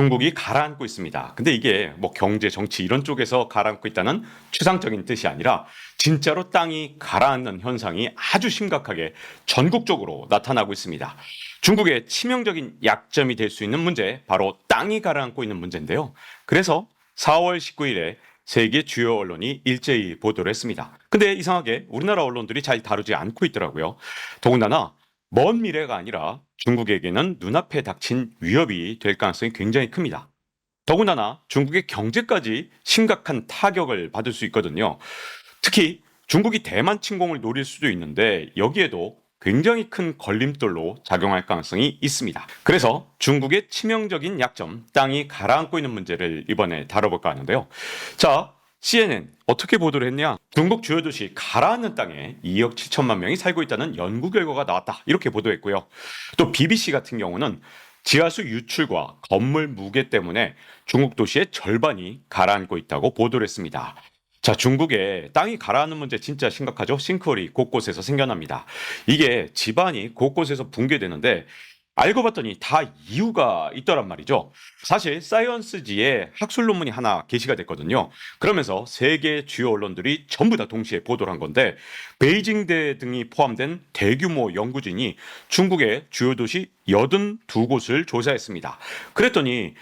중국이 가라앉고 있습니다. 근데 이게 뭐 경제, 정치 이런 쪽에서 가라앉고 있다는 추상적인 뜻이 아니라 진짜로 땅이 가라앉는 현상이 아주 심각하게 전국적으로 나타나고 있습니다. 중국의 치명적인 약점이 될 수 있는 문제, 바로 땅이 가라앉고 있는 문제인데요. 그래서 4월 19일에 세계 주요 언론이 일제히 보도를 했습니다. 근데 이상하게 우리나라 언론들이 잘 다루지 않고 있더라고요. 더군다나 먼 미래가 아니라 중국에게는 눈앞에 닥친 위협이 될 가능성이 굉장히 큽니다. 더군다나 중국의 경제까지 심각한 타격을 받을 수 있거든요. 특히 중국이 대만 침공을 노릴 수도 있는데 여기에도 굉장히 큰 걸림돌로 작용할 가능성이 있습니다. 그래서 중국의 치명적인 약점, 땅이 가라앉고 있는 문제를 이번에 다뤄볼까 하는데요. 자, CNN 어떻게 보도를 했냐? 중국 주요 도시 가라앉는 땅에 2억 7천만 명이 살고 있다는 연구 결과가 나왔다. 이렇게 보도했고요. 또 BBC 같은 경우는 지하수 유출과 건물 무게 때문에 중국 도시의 절반이 가라앉고 있다고 보도를 했습니다. 자, 중국의 땅이 가라앉는 문제 진짜 심각하죠? 싱크홀이 곳곳에서 생겨납니다. 이게 집안이 곳곳에서 붕괴되는데 알고 봤더니 다 이유가 있더란 말이죠. 사실 사이언스지에 학술 논문이 하나 게시가 됐거든요. 그러면서 세계 주요 언론들이 전부 다 동시에 보도를 한 건데 베이징대 등이 포함된 대규모 연구진이 중국의 주요 도시 82곳을 조사했습니다. 그랬더니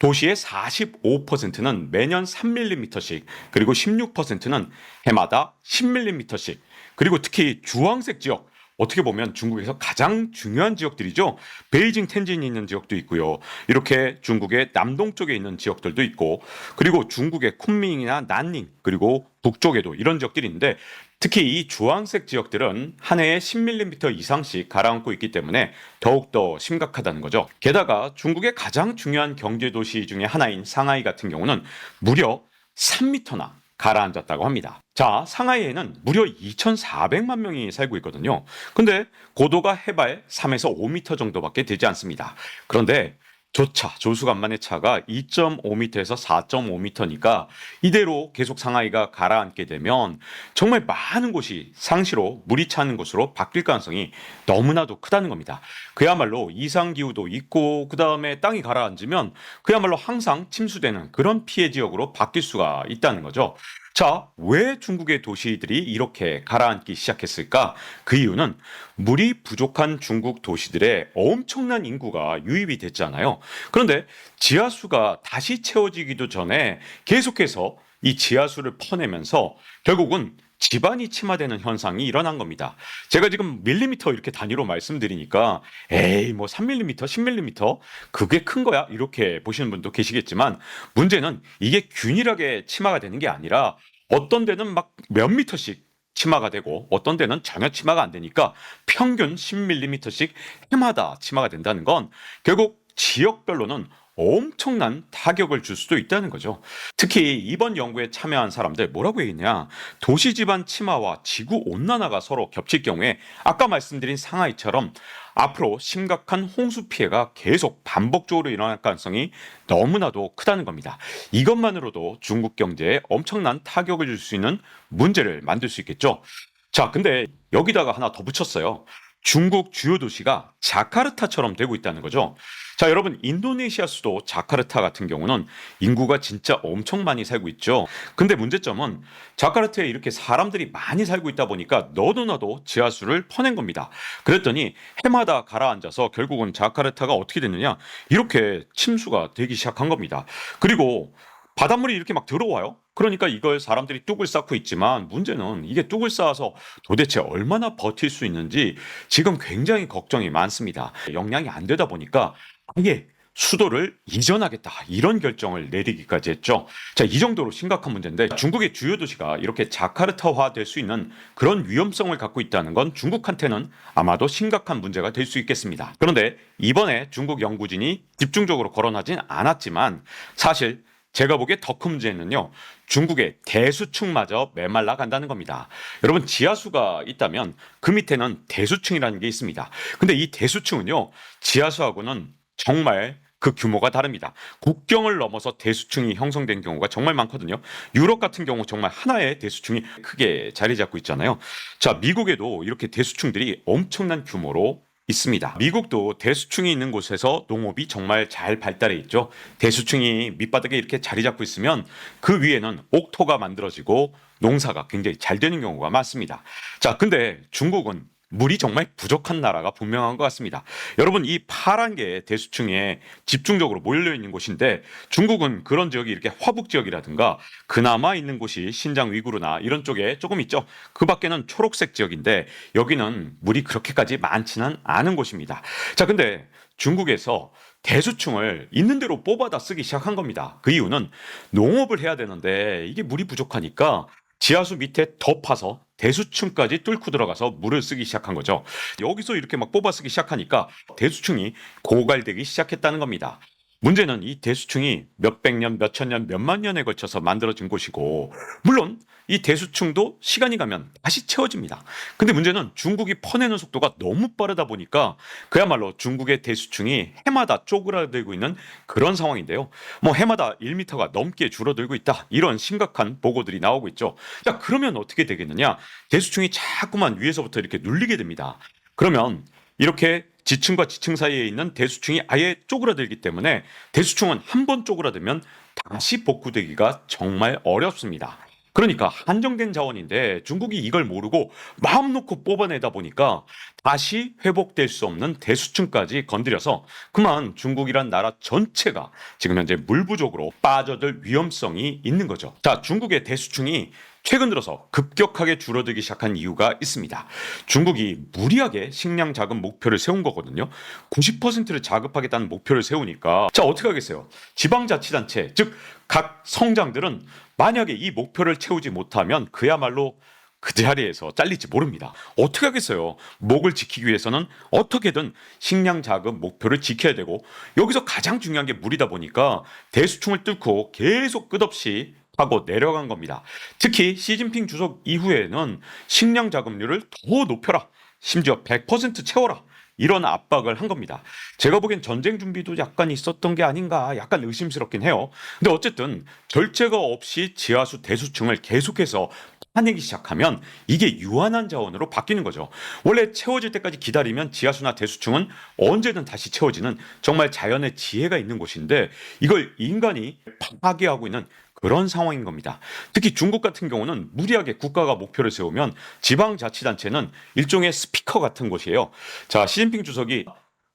도시의 45%는 매년 3mm씩, 그리고 16%는 해마다 10mm씩, 그리고 특히 주황색 지역, 어떻게 보면 중국에서 가장 중요한 지역들이죠. 베이징 텐진이 있는 지역도 있고요. 이렇게 중국의 남동쪽에 있는 지역들도 있고, 그리고 중국의 쿤밍이나 난닝, 그리고 북쪽에도 이런 지역들이 있는데, 특히 이 주황색 지역들은 한 해에 10mm 이상씩 가라앉고 있기 때문에 더욱더 심각하다는 거죠. 게다가 중국의 가장 중요한 경제 도시 중에 하나인 상하이 같은 경우는 무려 3m나 가라앉았다고 합니다. 자, 상하이에는 무려 2,400만 명이 살고 있거든요. 근데 고도가 해발 3에서 5m 정도밖에 되지 않습니다. 그런데 조차 조수간만의 차가 2.5m에서 4.5m니까 이대로 계속 상하이가 가라앉게 되면 정말 많은 곳이 상시로 물이 차는 곳으로 바뀔 가능성이 너무나도 크다는 겁니다. 그야말로 이상 기후도 있고 그 다음에 땅이 가라앉으면 그야말로 항상 침수되는 그런 피해 지역으로 바뀔 수가 있다는 거죠. 자, 왜 중국의 도시들이 이렇게 가라앉기 시작했을까? 그 이유는 물이 부족한 중국 도시들의 엄청난 인구가 유입이 됐잖아요. 그런데 지하수가 다시 채워지기도 전에 계속해서 이 지하수를 퍼내면서 결국은 집안이 침하되는 현상이 일어난 겁니다. 제가 지금 밀리미터 이렇게 단위로 말씀드리니까 에이 뭐 3밀리미터, 10밀리미터 그게 큰 거야 이렇게 보시는 분도 계시겠지만 문제는 이게 균일하게 침하가 되는 게 아니라 어떤 데는 막 몇 미터씩 치마가 되고 어떤 데는 전혀 치마가 안 되니까 평균 10mm씩 해마다 치마가 된다는 건 결국 지역별로는 엄청난 타격을 줄 수도 있다는 거죠. 특히 이번 연구에 참여한 사람들 뭐라고 얘기냐? 도시 집안 침하와 지구 온난화가 서로 겹칠 경우에 아까 말씀드린 상하이처럼 앞으로 심각한 홍수 피해가 계속 반복적으로 일어날 가능성이 너무나도 크다는 겁니다. 이것만으로도 중국 경제에 엄청난 타격을 줄 수 있는 문제를 만들 수 있겠죠. 자, 근데 여기다가 하나 더 붙였어요. 중국 주요 도시가 자카르타처럼 되고 있다는 거죠. 자, 여러분, 인도네시아 수도 자카르타 같은 경우는 인구가 진짜 엄청 많이 살고 있죠. 근데 문제점은 자카르타에 이렇게 사람들이 많이 살고 있다 보니까 너도 나도 지하수를 퍼낸 겁니다. 그랬더니 해마다 가라앉아서 결국은 자카르타가 어떻게 됐느냐? 이렇게 침수가 되기 시작한 겁니다. 그리고 바닷물이 이렇게 막 들어와요. 그러니까 이걸 사람들이 뚝을 쌓고 있지만 문제는 이게 뚝을 쌓아서 도대체 얼마나 버틸 수 있는지 지금 굉장히 걱정이 많습니다. 영향이 안 되다 보니까 아예 수도를 이전하겠다 이런 결정을 내리기까지 했죠. 자, 이 정도로 심각한 문제인데 중국의 주요 도시가 이렇게 자카르타화 될 수 있는 그런 위험성을 갖고 있다는 건 중국한테는 아마도 심각한 문제가 될 수 있겠습니다. 그런데 이번에 중국 연구진이 집중적으로 거론하진 않았지만 사실 제가 보기에 더 큰 문제는요. 중국의 대수층마저 메말라 간다는 겁니다. 여러분 지하수가 있다면 그 밑에는 대수층이라는 게 있습니다. 근데 이 대수층은요. 지하수하고는 정말 그 규모가 다릅니다. 국경을 넘어서 대수층이 형성된 경우가 정말 많거든요. 유럽 같은 경우 정말 하나의 대수층이 크게 자리 잡고 있잖아요. 자, 미국에도 이렇게 대수층들이 엄청난 규모로 있습니다. 미국도 대수층이 있는 곳에서 농업이 정말 잘 발달해 있죠. 대수층이 밑바닥에 이렇게 자리 잡고 있으면 그 위에는 옥토가 만들어지고 농사가 굉장히 잘 되는 경우가 많습니다. 자, 근데 중국은 물이 정말 부족한 나라가 분명한 것 같습니다. 여러분, 이 파란 게 대수층에 집중적으로 몰려 있는 곳인데 중국은 그런 지역이 이렇게 화북 지역이라든가 그나마 있는 곳이 신장 위구르나 이런 쪽에 조금 있죠. 그 밖에는 초록색 지역인데 여기는 물이 그렇게까지 많지는 않은 곳입니다. 자, 근데 중국에서 대수층을 있는 대로 뽑아다 쓰기 시작한 겁니다. 그 이유는 농업을 해야 되는데 이게 물이 부족하니까 지하수 밑에 더 파서 대수층까지 뚫고 들어가서 물을 쓰기 시작한 거죠. 여기서 이렇게 막 뽑아 쓰기 시작하니까 대수층이 고갈되기 시작했다는 겁니다. 문제는 이 대수층이 몇백 년, 몇천 년, 몇만 년에 걸쳐서 만들어진 곳이고, 물론 이 대수층도 시간이 가면 다시 채워집니다. 근데 문제는 중국이 퍼내는 속도가 너무 빠르다 보니까 그야말로 중국의 대수층이 해마다 쪼그라들고 있는 그런 상황인데요. 뭐 해마다 1m가 넘게 줄어들고 있다. 이런 심각한 보고들이 나오고 있죠. 자, 그러면 어떻게 되겠느냐? 대수층이 자꾸만 위에서부터 이렇게 눌리게 됩니다. 그러면 이렇게 지층과 지층 사이에 있는 대수층이 아예 쪼그라들기 때문에 대수층은 한 번 쪼그라들면 다시 복구되기가 정말 어렵습니다. 그러니까 한정된 자원인데 중국이 이걸 모르고 마음 놓고 뽑아내다 보니까 다시 회복될 수 없는 대수층까지 건드려서 그만 중국이란 나라 전체가 지금 현재 물 부족으로 빠져들 위험성이 있는 거죠. 자, 중국의 대수층이 최근 들어서 급격하게 줄어들기 시작한 이유가 있습니다. 중국이 무리하게 식량 자금 목표를 세운 거거든요. 90%를 자급하겠다는 목표를 세우니까 자 어떻게 하겠어요? 지방자치단체 즉 각 성장들은 만약에 이 목표를 채우지 못하면 그야말로 그 자리에서 잘릴지 모릅니다. 어떻게 하겠어요? 목을 지키기 위해서는 어떻게든 식량 자금 목표를 지켜야 되고 여기서 가장 중요한 게 물이다 보니까 대수층을 뚫고 계속 끝없이 하고 내려간 겁니다. 특히 시진핑 주석 이후에는 식량 자금률을 더 높여라. 심지어 100% 채워라. 이런 압박을 한 겁니다. 제가 보기엔 전쟁 준비도 약간 있었던 게 아닌가 약간 의심스럽긴 해요. 근데 어쨌든 절제가 없이 지하수 대수층을 계속해서 파내기 시작하면 이게 유한한 자원으로 바뀌는 거죠. 원래 채워질 때까지 기다리면 지하수나 대수층은 언제든 다시 채워지는 정말 자연의 지혜가 있는 곳인데 이걸 인간이 파괴하고 있는 그런 상황인 겁니다. 특히 중국 같은 경우는 무리하게 국가가 목표를 세우면 지방자치단체는 일종의 스피커 같은 곳이에요. 자, 시진핑 주석이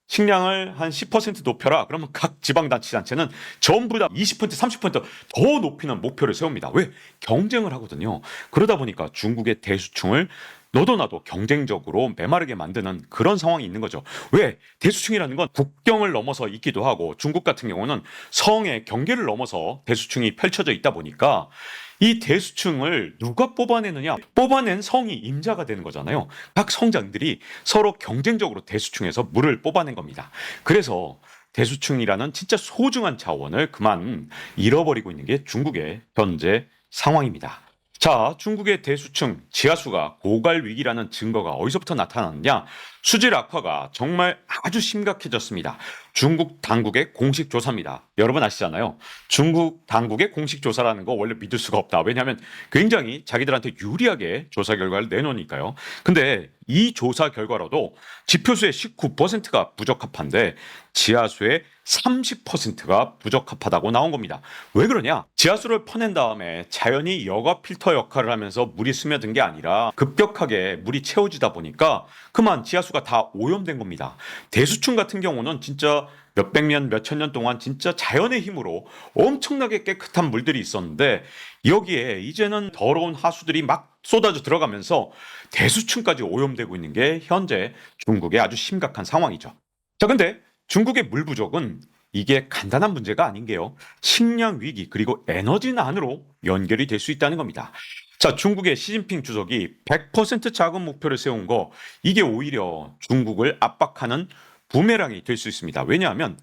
식량을 한 10% 높여라. 그러면 각 지방자치단체는 전부 다 20% 30%더 높이는 목표를 세웁니다. 왜? 경쟁을 하거든요. 그러다 보니까 중국의 대수층을 너도 나도 경쟁적으로 메마르게 만드는 그런 상황이 있는 거죠. 왜? 대수층이라는 건 국경을 넘어서 있기도 하고 중국 같은 경우는 성의 경계를 넘어서 대수층이 펼쳐져 있다 보니까 이 대수층을 누가 뽑아내느냐? 뽑아낸 성이 임자가 되는 거잖아요. 각 성장들이 서로 경쟁적으로 대수층에서 물을 뽑아낸 겁니다. 그래서 대수층이라는 진짜 소중한 자원을 그만 잃어버리고 있는 게 중국의 현재 상황입니다. 자, 중국의 대수층 지하수가 고갈 위기라는 증거가 어디서부터 나타났느냐? 수질 악화가 정말 아주 심각해졌습니다. 중국 당국의 공식 조사입니다. 여러분 아시잖아요. 중국 당국의 공식 조사라는 거 원래 믿을 수가 없다. 왜냐하면 굉장히 자기들한테 유리하게 조사 결과를 내놓으니까요. 근데 이 조사 결과로도 지표수의 19%가 부적합한데 지하수의 30%가 부적합하다고 나온 겁니다. 왜 그러냐? 지하수를 퍼낸 다음에 자연히 여과 필터 역할을 하면서 물이 스며든 게 아니라 급격하게 물이 채워지다 보니까 그만 지하수가 다 오염된 겁니다. 대수층 같은 경우는 진짜 몇백 년, 몇천 년 동안 진짜 자연의 힘으로 엄청나게 깨끗한 물들이 있었는데 여기에 이제는 더러운 하수들이 막 쏟아져 들어가면서 대수층까지 오염되고 있는 게 현재 중국의 아주 심각한 상황이죠. 자, 근데 중국의 물 부족은 이게 간단한 문제가 아닌 게요. 식량 위기 그리고 에너지 난으로 연결이 될 수 있다는 겁니다. 자, 중국의 시진핑 주석이 100% 자금 목표를 세운 거 이게 오히려 중국을 압박하는 부메랑이 될 수 있습니다. 왜냐하면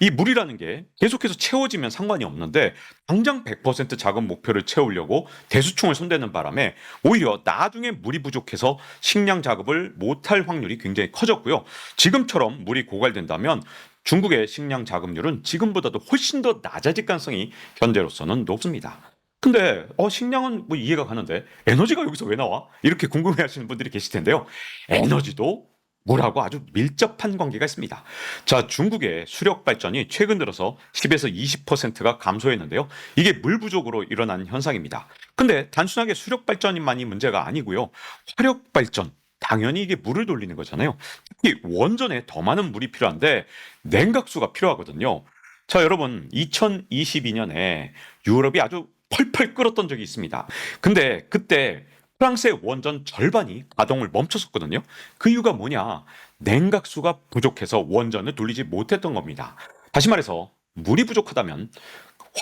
이 물이라는 게 계속해서 채워지면 상관이 없는데 당장 100% 자금 목표를 채우려고 대수충을 손대는 바람에 오히려 나중에 물이 부족해서 식량 작업을 못할 확률이 굉장히 커졌고요. 지금처럼 물이 고갈된다면 중국의 식량 자급률은 지금보다도 훨씬 더 낮아질 가능성이 현재로서는 높습니다. 근데 어 식량은 뭐 이해가 가는데 에너지가 여기서 왜 나와? 이렇게 궁금해하시는 분들이 계실 텐데요. 에너지도 물하고 아주 밀접한 관계가 있습니다. 자, 중국의 수력 발전이 최근 들어서 10에서 20%가 감소했는데요. 이게 물 부족으로 일어난 현상입니다. 근데 단순하게 수력 발전만이 문제가 아니고요. 화력 발전, 당연히 이게 물을 돌리는 거잖아요. 특히 원전에 더 많은 물이 필요한데 냉각수가 필요하거든요. 자, 여러분, 2022년에 유럽이 아주 펄펄 끓었던 적이 있습니다. 근데 그때 프랑스의 원전 절반이 가동을 멈췄었거든요. 그 이유가 뭐냐? 냉각수가 부족해서 원전을 돌리지 못했던 겁니다. 다시 말해서 물이 부족하다면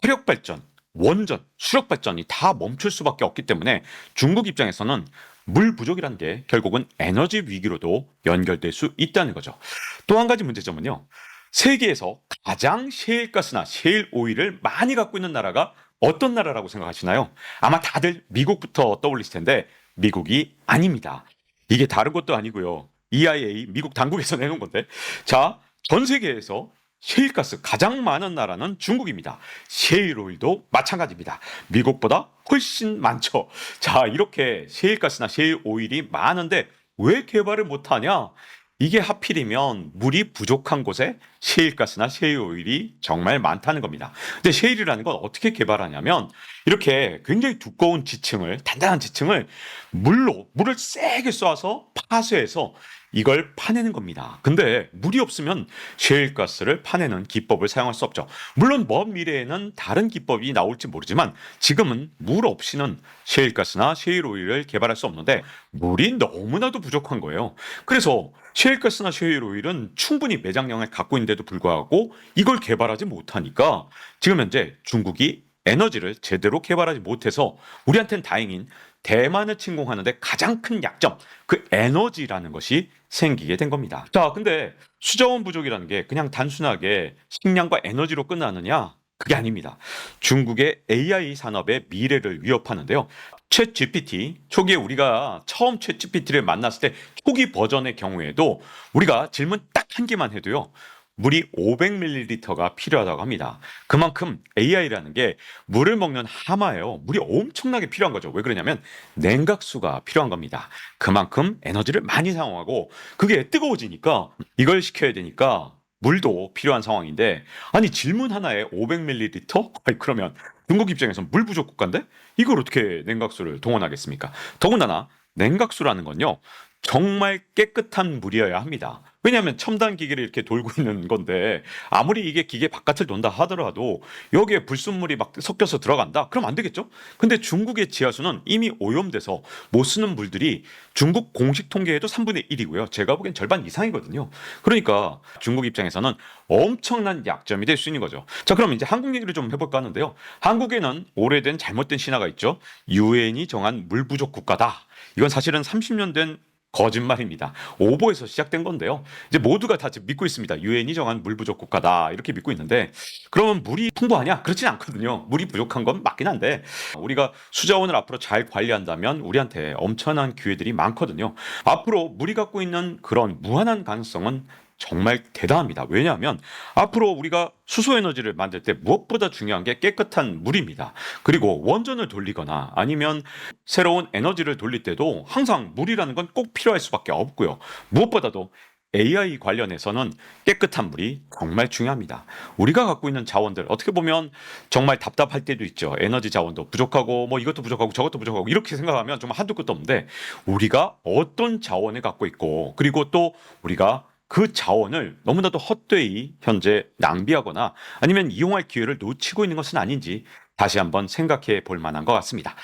화력 발전, 원전, 수력 발전이 다 멈출 수밖에 없기 때문에 중국 입장에서는 물 부족이라는 게 결국은 에너지 위기로도 연결될 수 있다는 거죠. 또 한 가지 문제점은요. 세계에서 가장 셰일가스나 셰일 오일을 많이 갖고 있는 나라가 어떤 나라라고 생각하시나요? 아마 다들 미국부터 떠올리실 텐데 미국이 아닙니다. 이게 다른 것도 아니고요. EIA 미국 당국에서 내놓은 건데 자, 전 세계에서 셰일가스 가장 많은 나라는 중국입니다. 셰일 오일도 마찬가지입니다. 미국보다 훨씬 많죠. 자, 이렇게 셰일가스나 셰일 오일이 많은데 왜 개발을 못하냐? 이게 하필이면 물이 부족한 곳에 셰일가스나 셰일 오일이 정말 많다는 겁니다. 근데 셰일이라는 건 어떻게 개발하냐면 이렇게 굉장히 두꺼운 지층을 단단한 지층을 물로 물을 세게 쏴서 파쇄해서 이걸 파내는 겁니다. 근데 물이 없으면 셰일가스를 파내는 기법을 사용할 수 없죠. 물론 먼 미래에는 다른 기법이 나올지 모르지만 지금은 물 없이는 셰일가스나 셰일오일을 개발할 수 없는데 물이 너무나도 부족한 거예요. 그래서 셰일가스나 셰일오일은 충분히 매장량을 갖고 있는데도 불구하고 이걸 개발하지 못하니까 지금 현재 중국이 에너지를 제대로 개발하지 못해서 우리한테는 다행인 대만을 침공하는데 가장 큰 약점, 그 에너지라는 것이 생기게 된 겁니다. 자, 근데 수자원 부족이라는 게 그냥 단순하게 식량과 에너지로 끝나느냐? 그게 아닙니다. 중국의 AI 산업의 미래를 위협하는데요. 챗 GPT, 초기에 우리가 처음 챗 GPT를 만났을 때 초기 버전의 경우에도 우리가 질문 딱 한 개만 해도요. 물이 500ml가 필요하다고 합니다. 그만큼 AI라는 게 물을 먹는 하마예요. 물이 엄청나게 필요한 거죠. 왜 그러냐면 냉각수가 필요한 겁니다. 그만큼 에너지를 많이 사용하고 그게 뜨거워지니까 이걸 시켜야 되니까 물도 필요한 상황인데 아니 질문 하나에 500ml? 아니 그러면 중국 입장에서 물 부족 국가인데 이걸 어떻게 냉각수를 동원하겠습니까? 더군다나 냉각수라는 건요. 정말 깨끗한 물이어야 합니다. 왜냐하면 첨단 기계를 이렇게 돌고 있는 건데 아무리 이게 기계 바깥을 돈다 하더라도 여기에 불순물이 막 섞여서 들어간다? 그럼 안 되겠죠? 근데 중국의 지하수는 이미 오염돼서 못 쓰는 물들이 중국 공식 통계에도 3분의 1이고요. 제가 보기엔 절반 이상이거든요. 그러니까 중국 입장에서는 엄청난 약점이 될 수 있는 거죠. 자, 그럼 이제 한국 얘기를 좀 해볼까 하는데요. 한국에는 오래된 잘못된 신화가 있죠. 유엔이 정한 물 부족 국가다. 이건 사실은 30년 된 거짓말입니다. 오보에서 시작된 건데요. 이제 모두가 다 지금 믿고 있습니다. 유엔이 정한 물 부족 국가다 이렇게 믿고 있는데 그러면 물이 풍부하냐? 그렇진 않거든요. 물이 부족한 건 맞긴 한데 우리가 수자원을 앞으로 잘 관리한다면 우리한테 엄청난 기회들이 많거든요. 앞으로 물이 갖고 있는 그런 무한한 가능성은 정말 대단합니다. 왜냐하면 앞으로 우리가 수소 에너지를 만들 때 무엇보다 중요한 게 깨끗한 물입니다. 그리고 원전을 돌리거나 아니면 새로운 에너지를 돌릴 때도 항상 물이라는 건 꼭 필요할 수밖에 없고요. 무엇보다도 AI 관련해서는 깨끗한 물이 정말 중요합니다. 우리가 갖고 있는 자원들 어떻게 보면 정말 답답할 때도 있죠. 에너지 자원도 부족하고 뭐 이것도 부족하고 저것도 부족하고 이렇게 생각하면 정말 한두 끝도 없는데 우리가 어떤 자원을 갖고 있고 그리고 또 우리가 그 자원을 너무나도 헛되이 현재 낭비하거나 아니면 이용할 기회를 놓치고 있는 것은 아닌지 다시 한번 생각해 볼 만한 것 같습니다.